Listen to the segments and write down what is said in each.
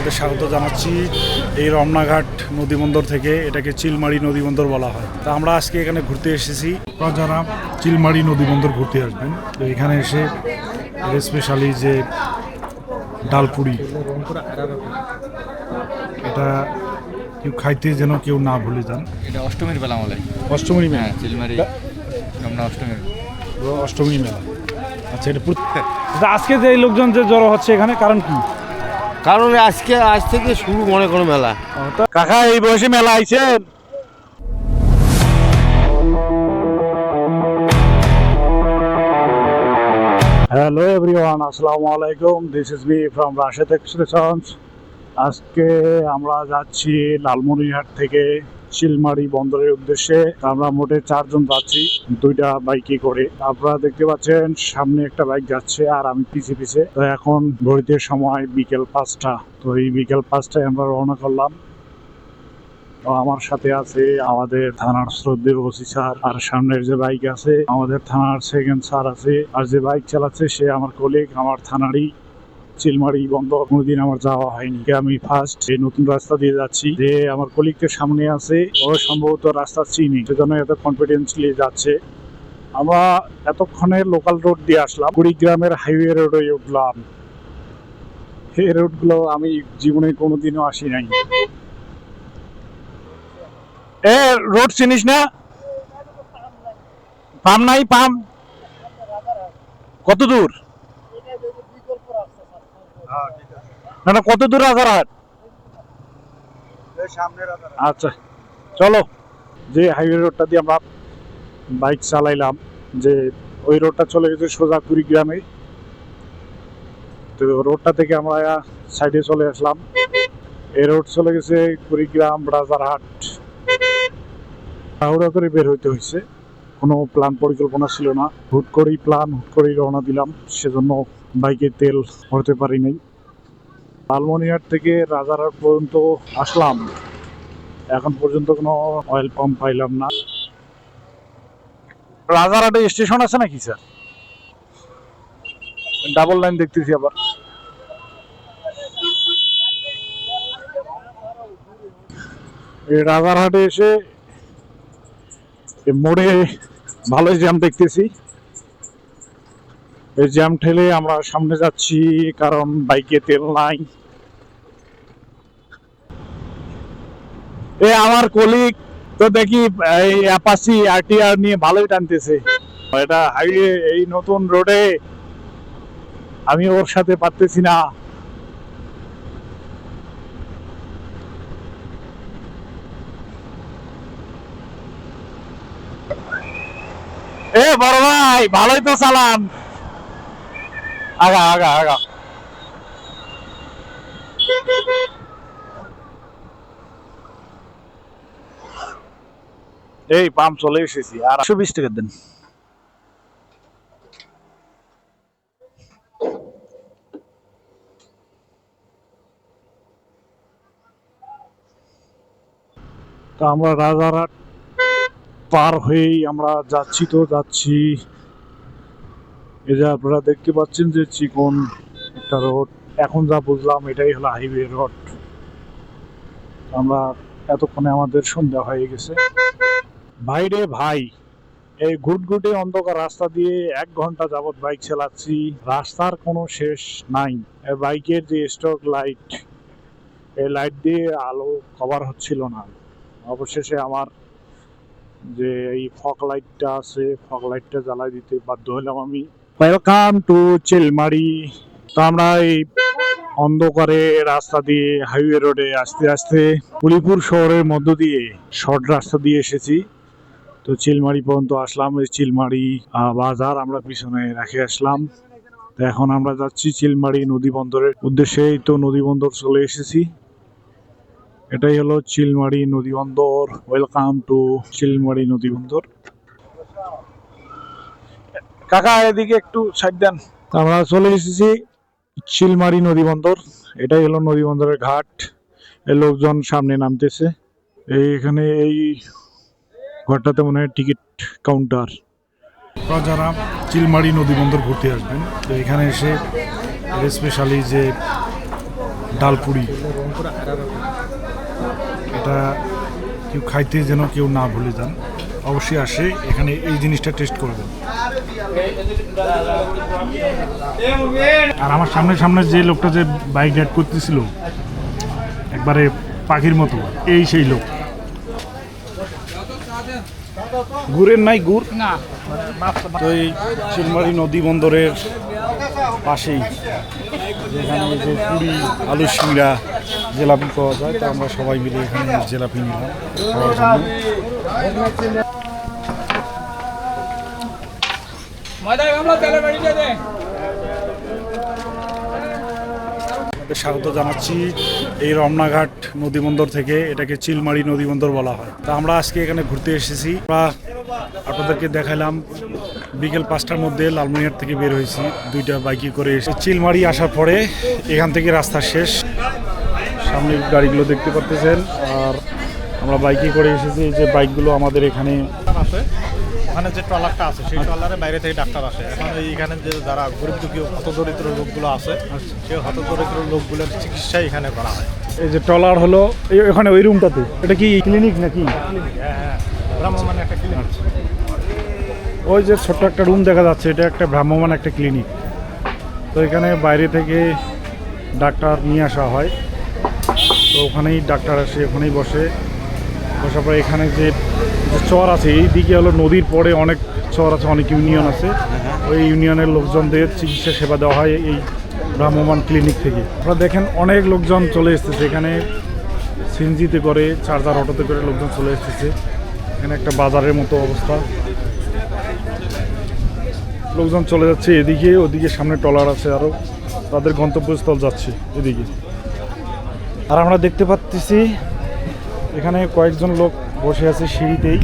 আপনাদের স্বাগত জানাচ্ছি এই রমনাঘাট নদীবন্দর থেকে এটাকে চিলমারি নদীবন্দর বলা হয়। তা আমরা আজকে এখানে ঘুরতে এসেছি। যারা চিলমারি নদীবন্দর ঘুরতে আসবেন তো এখানে এসে স্পেশালি যে ডালপুরি এটা কেউ খাইতে যেন কেউ না ভুলে যান। এটা অষ্টমীর বেলা বলে অষ্টমীর মেলা। হ্যাঁ চিলমারি রমনা অষ্টমীর। অষ্টমীর মেলা। আচ্ছা এটা আজকে যে লোকজন যে জড়ো হচ্ছে এখানে কারণ কি? কারণ আজকে আজ থেকে শুরু মনে করো মেলা। কাকা এই বয়সে মেলা আইছেন হ্যালো এভরিওয়ান আসসালামু আলাইকুম। This is me from Rashed expressions আজকে আমরা যাচ্ছি লালমনিহাট থেকে। চিলমারি বন্দরের উদ্দেশ্যে আমরা মোটে চারজন যাচ্ছি, দুইটা বাইকে করে। আপনারা দেখতে পাচ্ছেন, সামনে একটা বাইক যাচ্ছে আর আমি পিছে পিছে। তো এখন ঘড়িতে সময় বিকেল পাঁচটা। তো এই বিকেল পাঁচটায় আমরা রওনা করলাম। আমার সাথে আছে আমাদের থানার শ্রদ্ধেয় ওসি স্যার, আর সামনের যে বাইক আছে, আমাদের থানার সেকেন্ড স্যার আছে। আর যে বাইক চালাচ্ছে সে আমার কলিগ আমার থানারই। চিলমারি বন্ধ, কোনোদিন আমার যাওয়া হয়নি। আমি ফার্স্ট নতুন রাস্তা দিয়ে যাচ্ছি, যে আমার কলিগের সামনে আছে, ও সম্ভবত রাস্তা চিনি, সেজন্য এত কনফিডেন্সলি যাচ্ছে। আমরা এতক্ষণে লোকাল রোড দিয়ে আসলাম, কুড়িগ্রামের হাইওয়ে রোডে উঠলাম। এই রোডগুলো আমি জীবনে কোনোদিনও আসি নাই। এ রোড চিনিস না? পাম নাই, পাম। কত দূর? না না কত দূর রাজারহাট আচ্ছা চলো। যে হাইওয়ে রোডটা দিয়ে আমরা বাইক চালাইলাম যে ওই রোডটা চলে গেছে সোজা কুড়িগ্রামে তো রোডটা থেকে আমরা সাইডে চলে আসলাম। এই রোড চলে গেছে কুড়িগ্রাম রাজারহাট তাড়াহুড়া করে বের হইতে হয়েছে কোনো প্ল্যান পরিকল্পনা ছিল না। হুট করেই প্ল্যান হুট করেই রওনা দিলাম। সেজন্য বাইকে তেল ভরতে পারি নাই। লালমনিহাট থেকে রাজারহাট পর্যন্ত আসলাম। এখন পর্যন্ত কোনো অয়েল পাম্প পাইলাম না। রাজারহাটে স্টেশন আছে নাকি স্যার ডাবল লাইন দেখতেছি আবার। এই রাজারহাটে এসে মোড়ে ভালোই জ্যাম দেখতেছি। এই জ্যাম ঠেলে আমরা সামনে যাচ্ছি, কারণ বাইকে তেল নাই। এ আমার কলিগ তো দেখি, এই অ্যাপাসি আরটিআর নিয়ে ভালোই টানতেছে। এটা হাইওয়ে এই নতুন রোডে আমি ওর সাথে পারতেছি না। এ বড় ভাই, ভালোই তো চালান। আগা আগা আগা। এই পাম্প চলে এসেছি, আর একশো বিশ টাকা দেন। তো আমরা রাজারহাট পার হয়েই আমরা যাচ্ছি তো, যাচ্ছি। এই যে আপনারা দেখতে পাচ্ছেন যে চিকন একটা রোড। এখন যা বুঝলাম, এটাই হলো হাইওয়ে রোড আমরা এতক্ষণে আমাদের সন্ধ্যা হয়ে গেছে। ভাই রে ভাই, এই ঘুটঘুটে অন্ধকার রাস্তা দিয়ে এক ঘণ্টা যাবত বাইক চালাচ্ছি, রাস্তার কোনো শেষ নাই। বাইকের যে স্টক লাইট এই লাইট দিয়ে আলো কভার হচ্ছিল না। অবশেষে আমার যে এই ফক লাইটটা আছে ফক লাইটটা জ্বালাই দিতে বাধ্য হলাম আমি। ওয়েলকাম টু চিলমারি তো আমরা এই অন্ধকারে রাস্তা দিয়ে হাইওয়ে রোডে আস্তে আস্তে পুলিপুর শহরের মধ্য দিয়ে শর্ট রাস্তা দিয়ে এসেছি। তো চিলমারি পর্যন্ত আসলাম, এই চিলমারি বাজার আমরা পিছনে রেখে আসলাম। তো এখন আমরা যাচ্ছি চিলমারি নদী বন্দরের উদ্দেশ্যে। এই তো নদী বন্দর চলে এসেছি। এটাই হলো চিলমারি নদী বন্দর। ওয়েলকাম টু চিলমারি নদী বন্দর। কাকা, এদিকে একটু সাইড দেন। আমরা চলে এসেছি চিলমারি নদী বন্দর। এটাই হলো নদী বন্দরের ঘাট। লোকজন সামনে নামতেছে। এই এখানে এই ঘরটাতে মনে হয় টিকিট কাউন্টার। যারা চিলমারি নদী বন্দর ঘুরতে আসবেন, তো এখানে এসে স্পেশালি যে ডালপুরি, এটা কেউ খাইতে যেন কেউ না ভুলে যান, অবশ্যই আসে, এখানে এই জিনিসটা টেস্ট করবেন। আর আমার সামনে সামনে যে লোকটা যে বাইক রাইড করতেছিল, একবারে পাখির মতো, এই সেই লোক। গুড়ের নাই গুড়? না। তো এই চিলমারি নদী বন্দরের পাশেই যেখানে যে পুরি আলু সিংড়া জেলাপি পাওয়া যায় তো আমরা সবাই মিলে এখানে জেলাপি নিলাম খাওয়ার জন্য। আপনাদের স্বাগত জানাচ্ছি। এই রমনাঘাট নদীবন্দর থেকে এটাকে চিলমারি নদীবন্দর বলা হয়। তা আমরা আজকে এখানে ঘুরতে এসেছি। আমরা আপনাদেরকে দেখালাম বিকেল পাঁচটার মধ্যে লালমনিহাট থেকে বের হয়েছি। দুইটা বাইকে করে এসে চিলমারি আসার পরে এখান থেকে রাস্তা শেষ। সামনে গাড়িগুলো দেখতে পাচ্ছেন আর আমরা বাইকে করে এসেছি। যে বাইকগুলো আমাদের এখানে ওখানে যে ট্রলারটা আছে সেই ট্রলারে বাইরে থেকে ডাক্তার আসে। এখন এই এখানে যে যারা গরিব দুঃখী হতদরিদ্র লোকগুলো আছে সেই হতদরিদ্র লোকগুলোর চিকিৎসা এখানে করা হয়। এই যে ট্রলার হলো এখানে ওই রুমটাতে? এটা কি ক্লিনিক নাকি? হ্যাঁ হ্যাঁ ভ্রাম্যমান একটা ক্লিনিক। ওই যে ছোট্ট একটা রুম দেখা যাচ্ছে এটা একটা ভ্রাম্যমান একটা ক্লিনিক। তো এখানে বাইরে থেকে ডাক্তার নিয়ে আসা হয়। তো ওখানেই ডাক্তার আসে ওখানেই বসে। বসার পরে এখানে যে চর আছে এই দিকে হলো নদীর পরে অনেক চর আছে অনেক ইউনিয়ন আছে। ওই ইউনিয়নের লোকজনদের চিকিৎসা সেবা দেওয়া হয় এই ভ্রাম্যমান ক্লিনিক থেকে। আপনারা দেখেন অনেক লোকজন চলে এসেছে। এখানে সিনজিতে করে চার্জার অটোতে করে লোকজন চলে এসেছে। এখানে একটা বাজারের মতো অবস্থা। লোকজন চলে যাচ্ছে এদিকে ওদিকে সামনে টলার আছে আরও তাদের গন্তব্যস্থল যাচ্ছে এদিকে। আর আমরা দেখতে পাচ্ছি এখানে কয়েকজন লোক বসে আছে সিঁড়িতেই।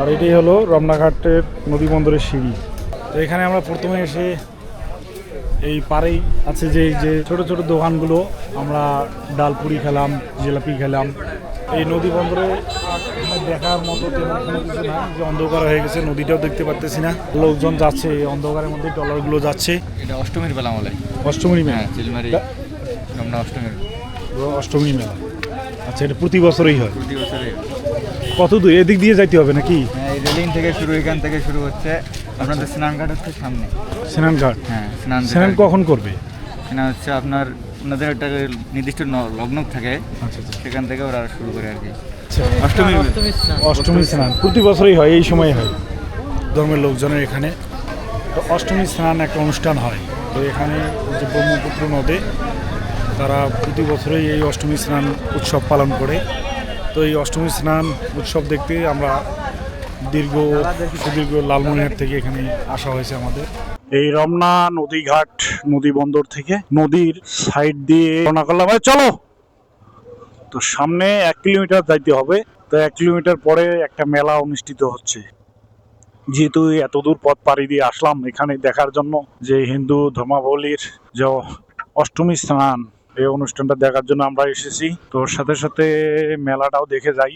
আর এটাই হলো রমনাঘাটের নদী বন্দরের সিঁড়ি। তো এখানে আমরা প্রথমে এসে এই পাড়েই আছে যে যে ছোট ছোট দোকানগুলো আমরা ডালপুরি খেলাম জিলাপি খেলাম। এই নদী বন্দরে দেখার মতো তেমন কোনো কিছু না যে অন্ধকার হয়ে গেছে নদীটাও দেখতে পারতেছি না। লোকজন যাচ্ছে এই অন্ধকারের মধ্যে ট্রলারগুলো যাচ্ছে। এটা অষ্টমীর বেলা আমলে অষ্টমী মেলা। হ্যাঁ চিলমারি অষ্টমীর। অষ্টমী মেলা। আচ্ছা এটা প্রতি বছরই হয়? প্রতি বছরে কত দূর? এদিক দিয়ে যাইতে হবে নাকি? হ্যাঁ এই রেলিং থেকে শুরু এখান থেকে শুরু হচ্ছে। আপনাদের স্নানঘাট হচ্ছে সামনে। স্নান ঘাট হ্যাঁ স্নান স্নান কখন করবে? স্নান হচ্ছে আপনার ওনাদের একটা নির্দিষ্ট ন- লগ্ন থাকে। আচ্ছা আচ্ছা। সেখান থেকে ওরা শুরু করে আর কি। আচ্ছা। অষ্টমীর অষ্টমী স্নান। প্রতি বছরই হয় এই সময় হয়? ধর্মের লোকজনের এখানে। তো অষ্টমী স্নান একটা অনুষ্ঠান হয়। তো এখানে যে ব্রহ্মপুত্র নদে তারা প্রতি বছরই এই অষ্টমী স্নান উৎসব পালন করে। তো এই অষ্টমী স্নান উৎসব দেখতে আমরা দীর্ঘ, সুদীর্ঘ লালমনিহাট থেকে এখানে আসা হয়েছে আমাদের। এই রমনা নদীঘাট নদী বন্দর থেকে নদীর সাইড দিয়ে রওনা করলাম। চলো। তো সামনে এক কিলোমিটার যাইতে হবে। তো এক কিলোমিটার পরে একটা মেলা অনুষ্ঠিত হচ্ছে। যেহেতু এত দূর পথ পাড়ি দিয়ে আসলাম এখানে দেখার জন্য যে হিন্দু ধর্মাবলীর যে অষ্টমী স্নান এই অনুষ্ঠানটা দেখার জন্য আমরা এসেছি। তো সাথে সাথে মেলাটাও দেখে যাই।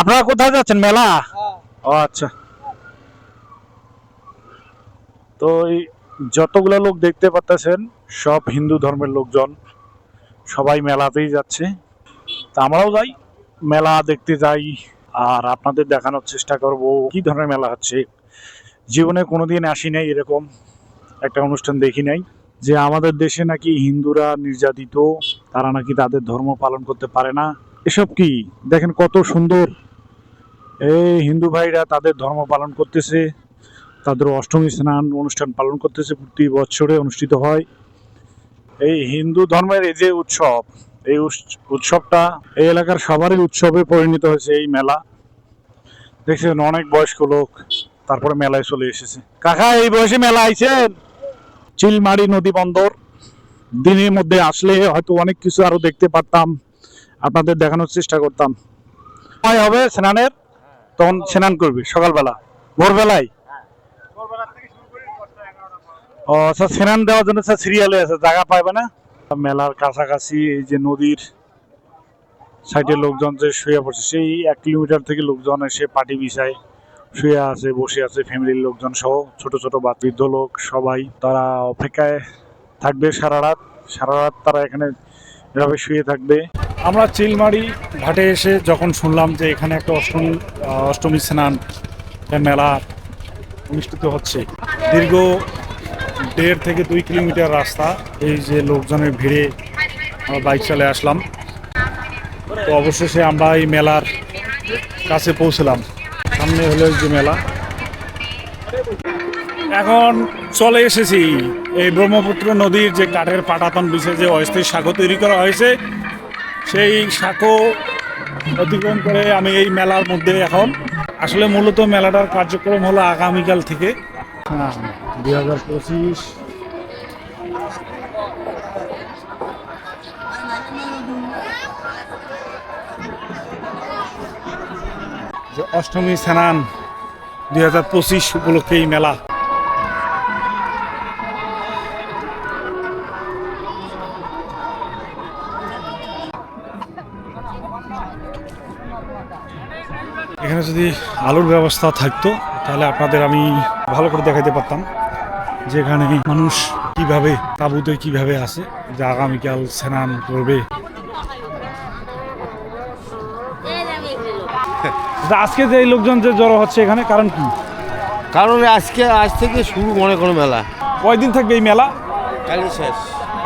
আপনারা কোথায় যাচ্ছেন? মেলা? ও আচ্ছা। তো এই যতগুলো লোক দেখতে পাচ্ছেন সব হিন্দু ধর্মের লোকজন। সবাই মেলাতেই যাচ্ছে। তা আমরাও যাই, মেলা দেখতে যাই। আর আপনাদের দেখানোর চেষ্টা করব কি ধরনের মেলা হচ্ছে। জীবনে কোনোদিন আসি নাই এরকম একটা অনুষ্ঠান দেখি নাই। যে আমাদের দেশে নাকি হিন্দুরা নির্যাতিত, তারা নাকি তাদের ধর্ম পালন করতে পারে না। এসব কি? দেখেন কত সুন্দর। এই হিন্দু ভাইরা তাদের ধর্ম পালন করতেছে, তাদের অষ্টমী স্নান অনুষ্ঠান পালন করতেছে, প্রতি বছরে অনুষ্ঠিত হয়। এই হিন্দু ধর্মের এই যে উৎসব, এই উৎস- উৎসবটা এই এলাকার সবারই উৎসবে পরিণত হয়েছে এই মেলা। দেখছেন অনেক বয়স্ক লোক তারপরে মেলায় চলে এসেছে। কাকা, এই বয়সে মেলা আইছেন? চিলমারি নদী বন্দর। দিনের মধ্যে আসলে হয়তো অনেক কিছু আরও দেখতে পারতাম, আপনাদের দেখানোর চেষ্টা করতাম। সময় হবে স্নানের, তখন স্নান করবি সকালবেলা, ভোরবেলায়? ও, স্যার, স্নান দেওয়ার জন্য স্যার সিরিয়ালে আছে, জায়গা পাইবে না? মেলার কাছাকাছি এই যে নদীর সাইডে লোকজন যে শুয়ে পড়ছে, সেই এক কিলোমিটার থেকে লোকজন এসে পাটি বিছায়। শুয়ে আছে, বসে আছে ফ্যামিলির লোকজন সহ, ছোট ছোট বা বৃদ্ধ লোক সবাই। তারা অপেক্ষায় থাকবে সারা রাত। সারা রাত তারা এখানে এভাবে শুয়ে থাকবে। আমরা চিলমারি ঘাটে এসে যখন শুনলাম যে এখানে একটা অষ্টমী অষ্টমী স্নান মেলা অনুষ্ঠিত হচ্ছে, দীর্ঘ দেড় থেকে দুই কিলোমিটার রাস্তা, এই যে লোকজনের ভিড়ে আমরা বাইক চালিয়ে আসলাম। তো অবশেষে আমরা এই মেলার কাছে পৌঁছলাম। সামনে হলো যে মেলা। এখন চলে এসেছি এই ব্রহ্মপুত্র নদীর যে কাঠের পাটাতন বিছে যে অস্থায়ী সাঁকো তৈরি করা হয়েছে, সেই সাঁকো অতিক্রম করে আমি এই মেলার মধ্যে এখন। আসলে মূলত মেলাটার কার্যক্রম হলো আগামীকাল থেকে। দুই হাজার পঁচিশ। যে অষ্টমী স্নান দুই হাজার পঁচিশ উপলক্ষে এই মেলা। এখানে যদি আলোর ব্যবস্থা থাকতো, তাহলে আপনাদের আমি ভালো করে দেখাতে পারতাম যে এখানে মানুষ কীভাবে, তাঁবুতে কীভাবে আছে, যে আগামীকাল স্নান করবে। আজকে যে এই লোকজন যে জড়ো হচ্ছে এখানে কারণ কি? কারণ আজকে আজ থেকে শুরু মনে করো মেলা। কয়দিন থাকবে এই মেলা? কালই শেষ।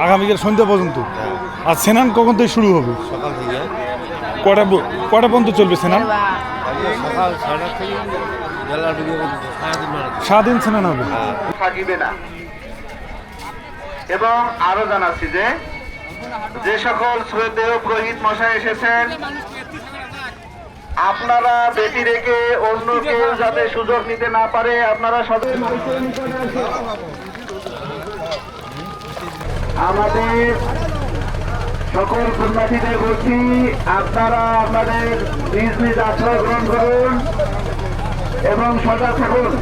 আগামীকাল সন্ধ্যা পর্যন্ত? আর সেনান কখন থেকে শুরু হবে? সকাল থেকে। কটা কটা পর্যন্ত চলবে সেনান? সকাল ছয়টা থেকে সারাদিন মেলা। হবে? থাকিবে না। এবং আরও জানাচ্ছি যে যে সকল শ্রদ্ধেয় পুরোহিত মশাই এসেছেন আপনারা বেটি রেখে অন্য কেউ যাতে সুযোগ নিতে না পারে আপনারা আমাদের সকল সন্ন্যাসীদের বলছি আপনারা আপনাদের নিজ নিজ আশ্রয় গ্রহণ করুন এবং সজাগ থাকুন।